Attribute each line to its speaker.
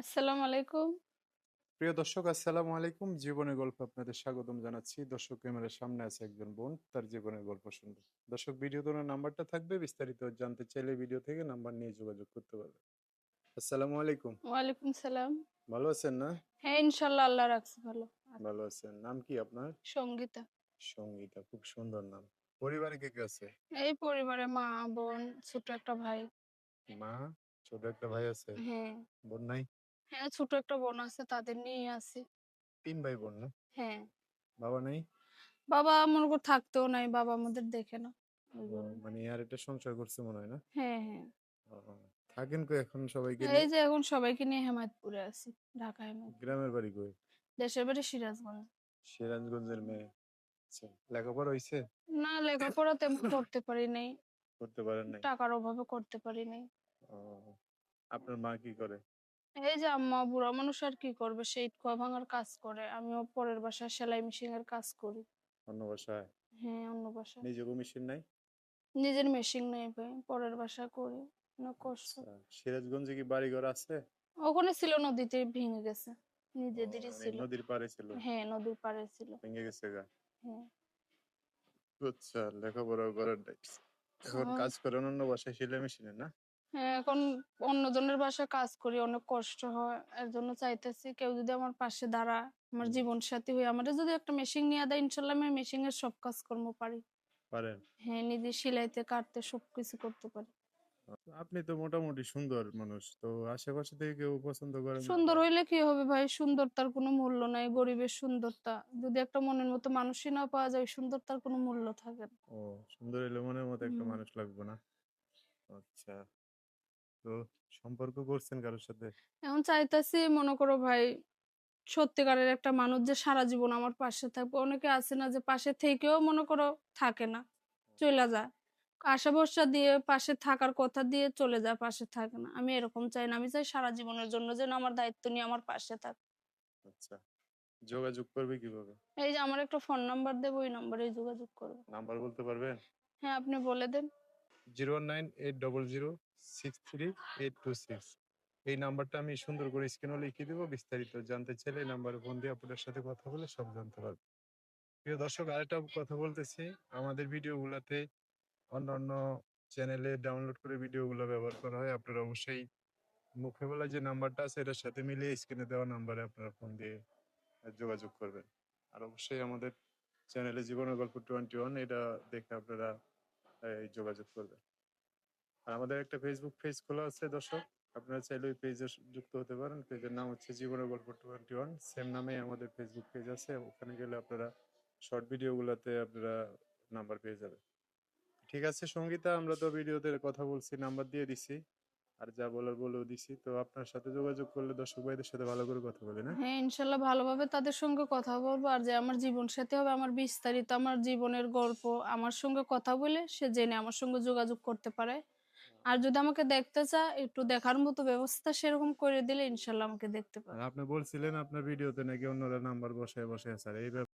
Speaker 1: আসসালামু আলাইকুম।
Speaker 2: প্রিয় দর্শক আসসালামু আলাইকুম। জীবনের গল্প আপনাদের স্বাগতম জানাচ্ছি। দর্শক ক্যামেরার সামনে আছে একজন বোন তার জীবনের গল্প শুনবে। দর্শক ভিডিও তোলার নাম্বারটা থাকবে। বিস্তারিত জানতে চাইলে ভিডিও থেকে নাম্বার নিয়ে যোগাযোগ করতে পারবে আসসালামু আলাইকুম।
Speaker 1: ওয়ালাইকুম সালাম।
Speaker 2: ভালো আছেন না?
Speaker 1: হ্যাঁ ইনশাল্লাহ আল্লাহ রাখছে ভালো।
Speaker 2: ভালো আছেন। নাম কি আপনার?
Speaker 1: সঙ্গীতা।
Speaker 2: সঙ্গীতা খুব সুন্দর নাম। পরিবারে কে কে আছে?
Speaker 1: এই পরিবারে মা বোন ছোট একটা ভাই।
Speaker 2: মা ছোট একটা ভাই আছে?
Speaker 1: হ্যাঁ।
Speaker 2: বোন নাই?
Speaker 1: হ্যাঁ ছোট একটা বোন আছে তাদের নিয়ে আছি।
Speaker 2: তিন ভাই বোন না?
Speaker 1: হ্যাঁ।
Speaker 2: বাবা নাই?
Speaker 1: বাবা মনে কর থাকতেও নাই বাবা আমাদের দেখে না।
Speaker 2: মানে আর এটা সংসার করছে মনে হয় না?
Speaker 1: হ্যাঁ হ্যাঁ।
Speaker 2: থাকেন কো এখন সবাইকে
Speaker 1: এই? যে এখন সবাইকে নিয়ে হেমায়তপুরে আছি ঢাকা হেমায়ত
Speaker 2: গ্রামের বাড়ি কই?
Speaker 1: দেশের বাড়ি সিরাজগঞ্জ।
Speaker 2: সিরাজগঞ্জের মেয়ে। আচ্ছা লেখাপড়া হইছে?
Speaker 1: না লেখাপড়া তেমন করতে পারি নাই।
Speaker 2: করতে পারেন নাই?
Speaker 1: টাকার অভাবে করতে পারি নাই।
Speaker 2: ও, আপনার মা কি করে?
Speaker 1: এই যে আম্মা বুড়া মানুষ আর কি করবে? সেই কুয়া ভাঙার কাজ করে আমিও পরের বাসায় সেলাই মেশিন এর কাজ করি।
Speaker 2: অন্য বাসায়?
Speaker 1: হ্যাঁ অন্য বাসায়।
Speaker 2: নিজেকে মেশিন নাই?
Speaker 1: নিজের মেশিন নেই ভাই পরের বাসায় করি অনেক কষ্ট।
Speaker 2: আচ্ছা, সিরাজগঞ্জে কি বাড়ি ঘর আছে?
Speaker 1: ওখানে ছিল নদীতে ভেঙে গেছে। নিজেদেরই
Speaker 2: মানে
Speaker 1: ছিল।
Speaker 2: নদীর পাড়ে ছিল?
Speaker 1: হ্যাঁ নদীর পাড়ে ছিল।
Speaker 2: ভেঙে গেছে গা?
Speaker 1: হ্যাঁ।
Speaker 2: আচ্ছা লেখাপড়া করার এখন কাজ করেন অন্য বাসায় সেলাই মেশিনে না?
Speaker 1: হ্যাঁ এখন অন্যজনের বাসায় কাজ করি অনেক কষ্ট হয়। এর জন্য চাইতেছি কেউ যদি আমার পাশে দাঁড়ায় আমার জীবন সাথী হয়ে আমার যদি একটা মেশিন নিয়ে দেয় ইনশাল্লাহ আমি মেশিন এর সব কাজ কর্ম পারি।
Speaker 2: পারেন।
Speaker 1: হ্যাঁ নিজে সিলাইতে কাটতে সবকিছু করতে পারি।
Speaker 2: আপনি তো মোটামুটি সুন্দর মানুষ তো আশেপাশে থেকে কেউ পছন্দ করেন
Speaker 1: সুন্দর হইলে কি হবে ভাই? সুন্দরতার কোনো মূল্য নাই গরিবের সুন্দরতা। যদি একটা মনের মতো মানুষই না পাওয়া যায় সুন্দরতার কোনো মূল্য থাকে না।
Speaker 2: ও সুন্দর হইলে মনের মতো একটা মানুষ লাগবে না? আচ্ছা। তো সম্পর্ক করছেন কারোর সাথে?
Speaker 1: এখন চাইতেছি মনে করো ভাই সত্যিকারের একটা মানুষ যে সারা জীবন আমার পাশে থাকবে। অনেকে আছে না যে পাশে থেকেও মনে করো থাকে না চলে যায়। আশা ভরসা দিয়ে পাশে থাকার কথা দিয়ে চলে যায় পাশে থাকে না। আমি এরকম চাই না আমি চাই সারা জীবনের জন্য যেন আমার দায়িত্ব নিয়ে আমার পাশে থাকে।
Speaker 2: আচ্ছা যোগাযোগ করবে কীভাবে?
Speaker 1: এই যে আমার একটা ফোন নাম্বার দেবো ওই নাম্বারে যোগাযোগ করবে।
Speaker 2: নাম্বার বলতে পারবেন?
Speaker 1: হ্যাঁ আপনি বলে দেন।
Speaker 2: Zero nine eight double zero six three eight two six এই নাম্বারটা আমি সুন্দর করে স্ক্রিনে লিখে দেবো, বিস্তারিত জানতে চাইলে এই নাম্বারে ফোন দিয়ে আপনাদের সাথে কথা বলে সব জানতে পারবে। প্রিয় দর্শক, আরেকটা কথা বলতেছি, আমাদের ভিডিওগুলোতে অন্য অন্য চ্যানেলে ডাউনলোড করে ভিডিওগুলো ব্যবহার করা হয়। আপনারা অবশ্যই মুখে বলা যে নাম্বারটা আছে, এটার সাথে মিলিয়ে স্ক্রিনে দেওয়া নাম্বারে আপনারা ফোন দিয়ে যোগাযোগ করবেন। আর অবশ্যই আমাদের চ্যানেলে জীবনের গল্প টোয়েন্টি ওয়ান এটা দেখে আপনারা যোগাযোগ করবেন। আর আমাদের একটা ফেসবুক পেজ খোলা আছে, দর্শক। আপনারা চাইলে ওই পেজে যুক্ত হতে পারেন। পেজের নাম হচ্ছে জীবনের গল্প টোয়েন্টি ওয়ান সেম নামে আমাদের ফেসবুক পেজ আছে। ওখানে গেলে আপনারা শর্ট ভিডিওগুলোতে আপনারা নাম্বার পেয়ে যাবেন। ঠিক আছে, সঙ্গীতা, আমরা তো ভিডিওতে কথা বলছি নাম্বার দিয়ে দিছি। আর যা বলার বলেও দিছি। তো আপনার সাথে যোগাযোগ করলে দর্শক ভাইদের সাথে ভালো করে কথা বলে, না?
Speaker 1: হ্যাঁ ইনশাল্লাহ ভালোভাবে তাদের সঙ্গে কথা বলব। আর যে আমার জীবন সাথে হবে, আমার বিস্তারিত, আমার জীবনের গল্প, আমার সঙ্গে কথা বলে সে জেনে আমার সঙ্গে যোগাযোগ করতে পারে। আর যদি আমাকে দেখতে চা একটু দেখার মতো ব্যবস্থা সেরকম করে দিলে ইনশাল্লাহ আমাকে দেখতে
Speaker 2: আর আপনি বলছিলেন আপনার ভিডিওতে নাকি অন্যরা নাম্বার বসায় বসে স্যার। এই ব্যাপার